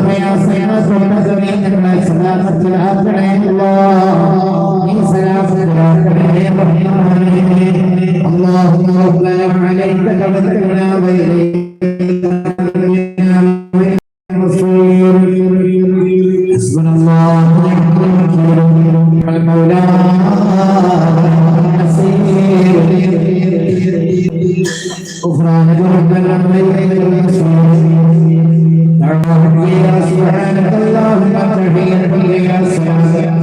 പ്രയാസങ്ങൾ സ്വന്തമേ ഞങ്ങളെ സദാസത്തിൽ ആക്കണേ അല്ലോ غفرانك ربنا وإليك المصير دعواهم فيها سبحانك اللهم تحية فيها سلام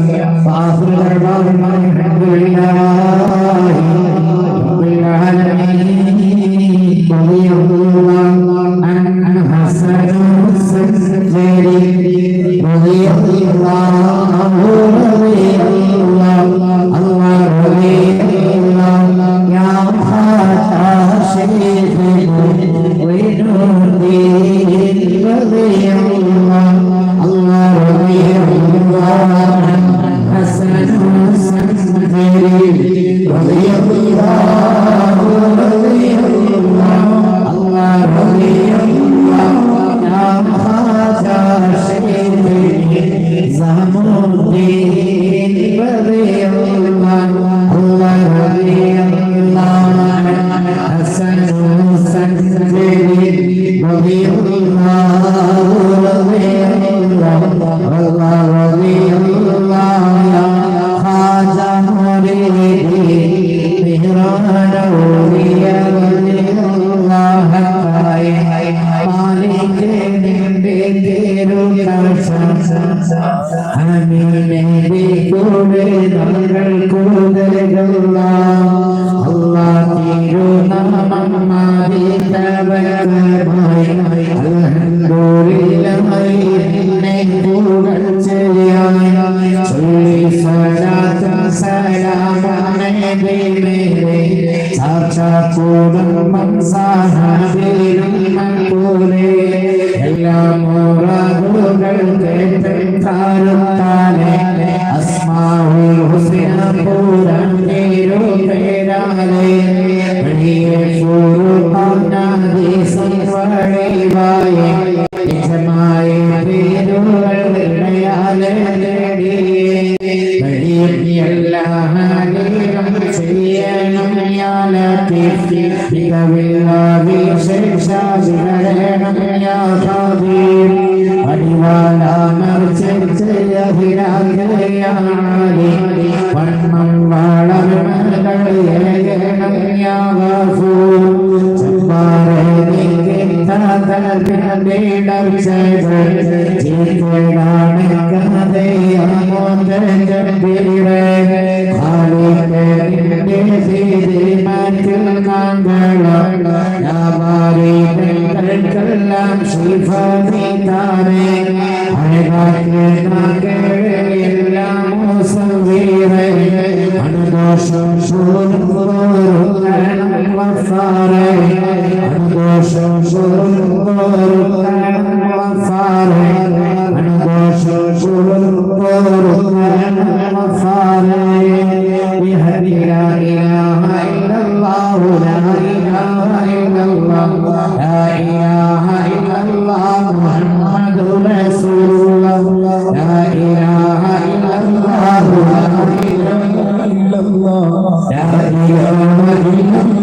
وآخر دعواهم أن الحمد لله رب العالمين رضي الله عن حسن السجري رضي الله رضي الله الله رضي الله കൂടെ നമ്മൾ കൂടുതലുള്ള അല്ലാഹ് തിരുനാമം മാതിതവരമായി അൽഹംദുലില്ലാഹി എല്ലാ മുറാദുകൾ കേട്ടാലുത്താലെ അസ്മാഉൽ ഹുസ്ന പൂരം നേരു പേരാലെ വലിയ ഫുറുഖാനാദി സംവഴിവായ നിജമായ പേരുകൾ ഇടയാലെ നേടിയേ വലിയ എല്ലാ ഹാനികളും ചെയ്യണം യാ ലത്തീഫ് മികവില്ലാതെ ശേഷാവിടണം വളർന്നകളയണം യാ ഗഫൂർ ചമ്പാറേ െല്ലാം ശിഫാനെ I'm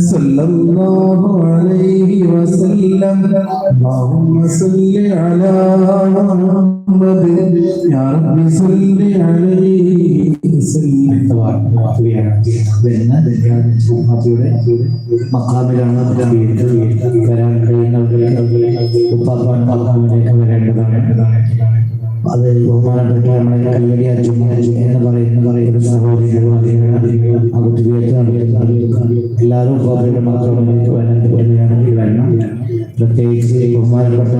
صلى الله عليه وسلم اللهم صل على محمد يا رب صل عليه وسلم വരുന്ന ഹാപ്പിയുടെ മക്കാമിലാണ് വരാൻ കഴിയുന്നവർക്ക് ഉപ്പാപ്പാണ്ടിലേക്ക് വരേണ്ടതാണ് അത് ബഹുമാനപ്പെട്ട നമ്മളെ കുട്ടികൾക്ക് എല്ലാവരും പ്രത്യേകിച്ച് ബഹുമാനപ്പെട്ട